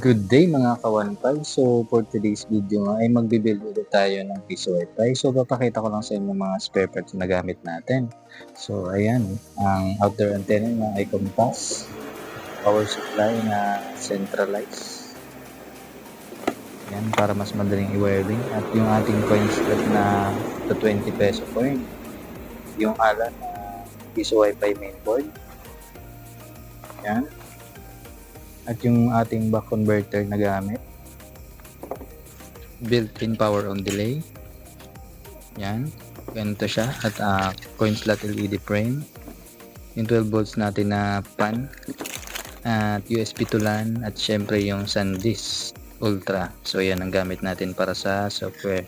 Good day mga kawanpal. So for today's video nga ay magbibuild ulit tayo ng piso wifi. So papakita ko lang sa inyo mga spare parts na gamit natin. So ayan, ang outer antenna na ay compass, power supply na centralized. Yan, para mas madaling i-wiring. At yung ating coin slot na to 20 peso coin. Yung ala na piso wifi mainboard. Yan at yung ating back converter na gamit. Built-in power on delay. Yan. Ganito siya. At uh, coin slot LED frame. Yung 12 volts natin na pan. At USB to LAN. At syempre yung SanDisk Ultra. So yan ang gamit natin para sa software.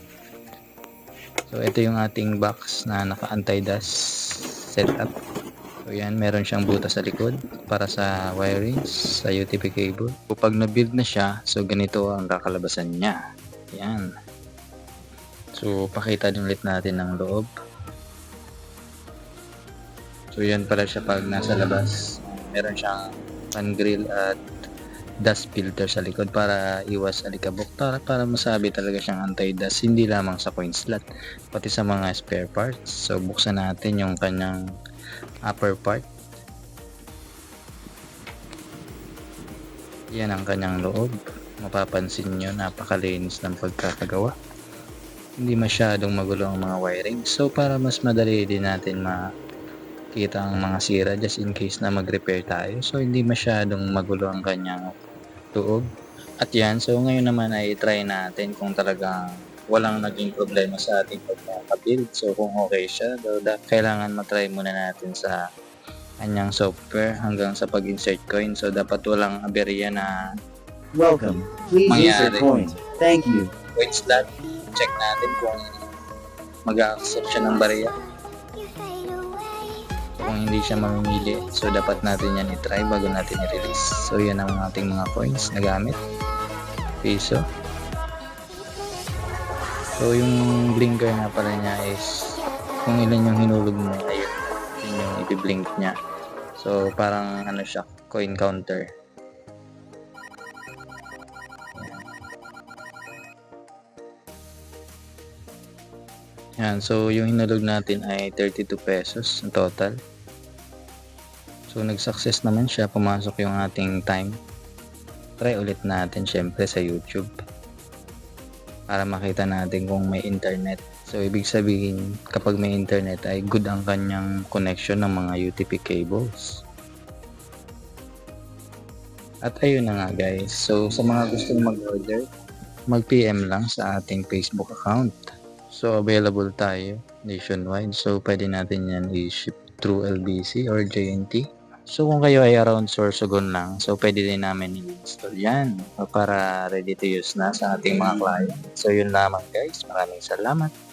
So ito yung ating box na naka anti-dust setup So yan, meron siyang butas sa likod para sa wirings sa UTP cable. Kapag na-build na siya, so ganito ang kakalabasan niya. Yan. So pakita din ulit natin ng loob. So yan pala siya pag nasa labas. Meron siyang fan grill at dust filter sa likod para iwas alikabok para, para masabi talaga siyang anti-dust hindi lamang sa coin slot pati sa mga spare parts so buksan natin yung kanyang upper part. Yan ang kanyang loob. Mapapansin nyo napakalinis ng pagkakagawa. Hindi masyadong magulo ang mga wiring. So para mas madali din natin makita ang mga sira just in case na mag-repair tayo. So hindi masyadong magulo ang kanyang loob. At yan so ngayon naman ay try natin kung talagang walang naging problema sa ating pagkakabuild. So kung okay siya, kailangan matry muna natin sa kanyang software hanggang sa pag-insert coin. So dapat walang aberya na Welcome. Please Mangyari. coin. Thank you. coin slot. Check natin kung mag-accept siya ng barya. So kung hindi siya mamimili, so dapat natin yan i-try bago natin i-release. So yan ang ating mga coins na gamit. Piso. So yung blinker nga pala niya is kung ilan yung hinulog mo, ayun, yun yung i-blink niya. So parang ano siya, coin counter. Yan, so yung hinulog natin ay 32 pesos ang total. So nag-success naman siya, pumasok yung ating time. Try ulit natin syempre sa YouTube para makita natin kung may internet. So ibig sabihin kapag may internet ay good ang kanyang connection ng mga UTP cables. At ayun na nga guys. So sa mga gustong mag-order, mag-PM lang sa ating Facebook account. So available tayo nationwide. So pwede natin yan i-ship through LBC or JNT. So kung kayo ay around Sorsogon lang, so pwede din namin i-install yan para ready to use na sa ating mga client. So yun lamang guys. Maraming salamat.